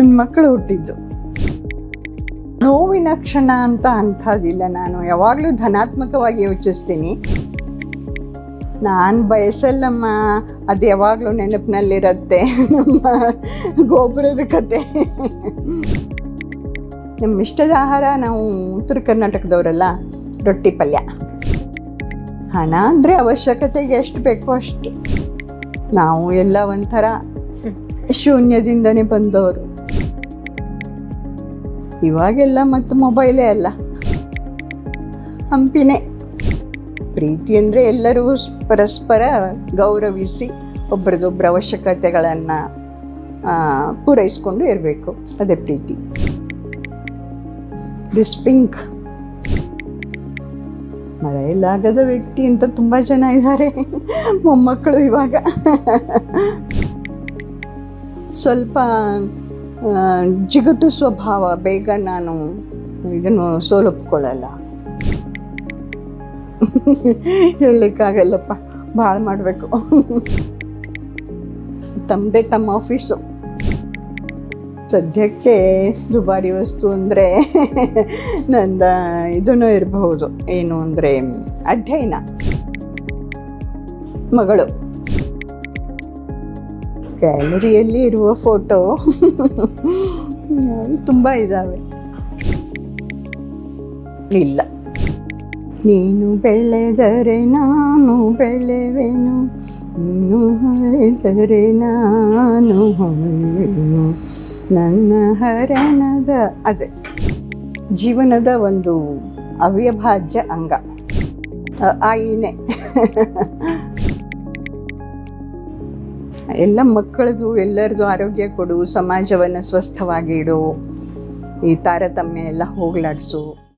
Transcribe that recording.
ನನ್ನ ಮಕ್ಕಳು ಹುಟ್ಟಿದ್ದು. ನೋವಿನ ಕ್ಷಣ ಅಂತ ಅಂಥದ್ದಿಲ್ಲ ನಾನು. ಯಾವಾಗಲೂ ಧನಾತ್ಮಕವಾಗಿ ಯೋಚಿಸ್ತೀನಿ. ನಾನು ಬಯಸಲ್ಲಮ್ಮ, ಅದು ಯಾವಾಗಲೂ ನೆನಪಿನಲ್ಲಿರುತ್ತೆ. ನಮ್ಮ ಗೋಪುರದ ಕತೆ. ನಮ್ಮ ಇಷ್ಟದ ಆಹಾರ ನಾವು ಉತ್ತರ ಕರ್ನಾಟಕದವರಲ್ಲ, ರೊಟ್ಟಿ ಪಲ್ಯ. ಹಣ ಅಂದರೆ ಅವಶ್ಯಕತೆಗೆ ಎಷ್ಟು ಬೇಕೋ ಅಷ್ಟು. ನಾವು ಎಲ್ಲ ಒಂಥರ ಶೂನ್ಯದಿಂದನೇ ಬಂದವರು. ಇವಾಗೆಲ್ಲ ಮತ್ತು ಮೊಬೈಲೇ ಅಲ್ಲ. ಹಂಪಿನೇ. ಪ್ರೀತಿ ಅಂದರೆ ಎಲ್ಲರೂ ಪರಸ್ಪರ ಗೌರವಿಸಿ ಒಬ್ಬರದೊಬ್ಬರ ಅವಶ್ಯಕತೆಗಳನ್ನು ಪೂರೈಸ್ಕೊಂಡು ಇರಬೇಕು. ಅದೇ ಪ್ರೀತಿ. ದಿಸ್ ಪಿಂಕ್ ಮರೆಯಲಾಗದ ವ್ಯಕ್ತಿ ಅಂತ ತುಂಬ ಜನ ಇದ್ದಾರೆ. ಮೊಮ್ಮಕ್ಕಳು ಇವಾಗ. ಸ್ವಲ್ಪ ಜಿಗುಟು ಸ್ವಭಾವ ಬೇಗ ನಾನು ಇದನ್ನು ಸೋಲೊಪ್ಕೊಳ್ಳಲ್ಲ. ಹೇಳಲಿಕ್ಕಾಗಲ್ಲಪ್ಪ, ಭಾಳ ಮಾಡಬೇಕು. ತಮ್ಮದೇ ತಮ್ಮ ಆಫೀಸು ಸದ್ಯಕ್ಕೆ ದುಬಾರಿ ವಸ್ತು ಅಂದರೆ ನಂದ ಇದೂ ಇರಬಹುದು. ಏನು ಅಂದರೆ ಅಧ್ಯಯನ. ಮಗಳು. ಗ್ಯಾಲರಿಯಲ್ಲಿ ಇರುವ ಫೋಟೋ ತುಂಬ ಇದ್ದಾವೆ ಇಲ್ಲ ನೀನು ಬೆಳೆದರೆ ನಾನು ಬೆಳೆವೆನು ನೀನು ಹೊಳೆದರೆ ನಾನು ಹೊಳೆವೆನು ನನ್ನ ಹರಣದ ಅದೇ ಜೀವನದ ಒಂದು ಅವ್ಯಭಾಜ್ಯ ಅಂಗ ಆಯಿನೇ ಎಲ್ಲ ಮಕ್ಕಳದು ಎಲ್ಲರದು ಆರೋಗ್ಯ ಕೊಡು ಸಮಾಜವನ್ನು ಸ್ವಸ್ಥವಾಗಿ ಇಡು. ಈ ತಾರತಮ್ಯ ಎಲ್ಲ ಹೋಗ್ಲಾಡಿಸು.